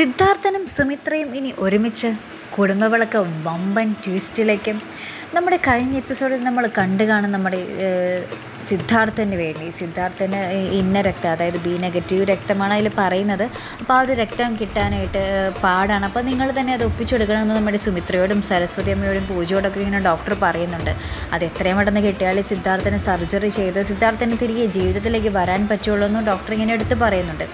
സിദ്ധാർത്ഥനും സുമിത്രയും ഇനി ഒരുമിച്ച് കുടുംബവിളക്ക് വമ്പൻ ട്വിസ്റ്റിലേക്കും നമ്മുടെ കഴിഞ്ഞ എപ്പിസോഡിൽ നമ്മൾ കണ്ടു കാണും നമ്മുടെ സിദ്ധാർത്ഥന് വേണ്ടി. സിദ്ധാർത്ഥന് ഇന്ന രക്തം അതായത് ബി നെഗറ്റീവ് രക്തമാണ് അതിൽ പറയുന്നത്. അപ്പോൾ ആ ഒരു രക്തം കിട്ടാനായിട്ട് പാടാണ്. അപ്പോൾ നിങ്ങൾ തന്നെ അത് ഒപ്പിച്ചെടുക്കണമെന്ന് നമ്മുടെ സുമിത്രയോടും സരസ്വതി അമ്മയോടും പൂജയോടൊക്കെ ഇങ്ങനെ ഡോക്ടർ പറയുന്നുണ്ട്. അത് എത്രയും പെട്ടെന്ന് കിട്ടിയാൽ സിദ്ധാർത്ഥന് സർജറി ചെയ്ത് സിദ്ധാർത്ഥന് തിരികെ ജീവിതത്തിലേക്ക് വരാൻ പറ്റുള്ളൂ എന്നും ഡോക്ടർ ഇങ്ങനെ എടുത്ത് പറയുന്നുണ്ട്.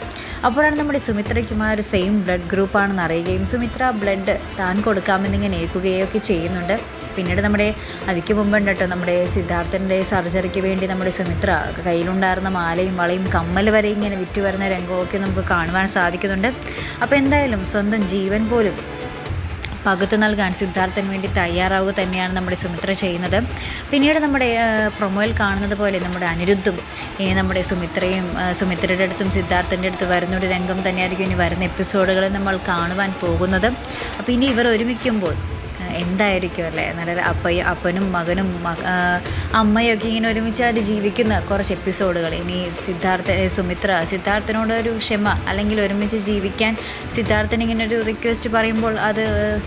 അപ്പോഴാണ് നമ്മുടെ സുമിത്രയ്ക്കും ആ ഒരു സെയിം ബ്ലഡ് ഗ്രൂപ്പാണെന്ന് അറിയുകയും സുമിത്ര ബ്ലഡ് താൻ കൊടുക്കാമെന്നിങ്ങനെ ഏൽക്കുകയൊക്കെ ചെയ്യുന്നുണ്ട്. പിന്നീട് നമ്മുടെ അതിക്ക് മുമ്പുണ്ട് കേട്ടോ നമ്മുടെ സിദ്ധാർത്ഥന്റെ സർജറിക്ക് വേണ്ടി നമ്മുടെ സുമിത്ര കയ്യിലുണ്ടായിരുന്ന മാലയും വളയും കമ്മൽ വരെ ഇങ്ങനെ വിറ്റ് വരുന്ന രംഗമൊക്കെ നമുക്ക് കാണുവാൻ സാധിക്കുന്നുണ്ട്. അപ്പോൾ എന്തായാലും സ്വന്തം ജീവൻ പോലും പകുത്തു നൽകാൻ സിദ്ധാർത്ഥന് വേണ്ടി തയ്യാറാവുക തന്നെയാണ് നമ്മുടെ സുമിത്ര ചെയ്യുന്നത്. പിന്നീട് നമ്മുടെ പ്രൊമോയിൽ കാണുന്നത് പോലെ നമ്മുടെ അനിരുദ്ധും ഇനി നമ്മുടെ സുമിത്രയും സുമിത്രയുടെ അടുത്തും സിദ്ധാർത്ഥന്റെ അടുത്ത് വരുന്ന ഒരു രംഗം തന്നെയായിരിക്കും ഇനി വരുന്ന എപ്പിസോഡുകളിൽ നമ്മൾ കാണുവാൻ പോകുന്നത്. അപ്പോൾ ഇനി ഇവർ ഒരുമിക്കുമ്പോൾ എന്തായിരിക്കും അല്ലേ? നല്ല അപ്പയും അപ്പനും മകനും അമ്മയൊക്കെ ഇങ്ങനെ ഒരുമിച്ച് അത് ജീവിക്കുന്ന കുറച്ച് എപ്പിസോഡുകൾ. ഇനി സിദ്ധാർത്ഥ സുമിത്ര സിദ്ധാർത്ഥനോട് ഒരു ക്ഷമ അല്ലെങ്കിൽ ഒരുമിച്ച് ജീവിക്കാൻ സിദ്ധാർത്ഥൻ ഇങ്ങനെ ഒരു റിക്വസ്റ്റ് പറയുമ്പോൾ അത്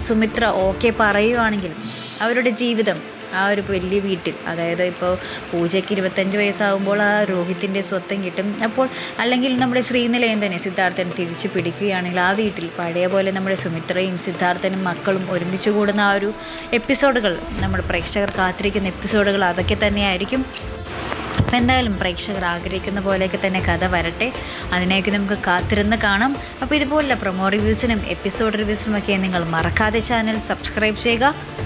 സുമിത്ര ഓക്കെ പറയുവാണെങ്കിൽ അവരുടെ ജീവിതം ആ ഒരു വലിയ വീട്ടിൽ. അതായത് ഇപ്പോൾ പൂജയ്ക്ക് ഇരുപത്തഞ്ച് വയസ്സാകുമ്പോൾ ആ രോഹിത്തിന്റെ സ്വത്തം കിട്ടും. അപ്പോൾ അല്ലെങ്കിൽ നമ്മുടെ ശ്രീനിലയം തന്നെ സിദ്ധാർത്ഥൻ തിരിച്ചു പിടിക്കുകയാണെങ്കിൽ ആ വീട്ടിൽ പഴയ പോലെ നമ്മുടെ സുമിത്രയും സിദ്ധാർത്ഥനും മക്കളും ഒരുമിച്ച് കൂടുന്ന ആ ഒരു എപ്പിസോഡുകൾ നമ്മുടെ പ്രേക്ഷകർ കാത്തിരിക്കുന്ന എപ്പിസോഡുകൾ അതൊക്കെ തന്നെയായിരിക്കും. അപ്പം എന്തായാലും പ്രേക്ഷകർ ആഗ്രഹിക്കുന്ന പോലെയൊക്കെ തന്നെ കഥ വരട്ടെ. അതിനെയൊക്കെ നമുക്ക് കാത്തിരുന്ന് കാണാം. അപ്പോൾ ഇതുപോലുള്ള പ്രൊമോ റിവ്യൂസിനും എപ്പിസോഡ് റിവ്യൂസിനും ഒക്കെ നിങ്ങൾ മറക്കാതെ ചാനൽ സബ്സ്ക്രൈബ് ചെയ്യുക.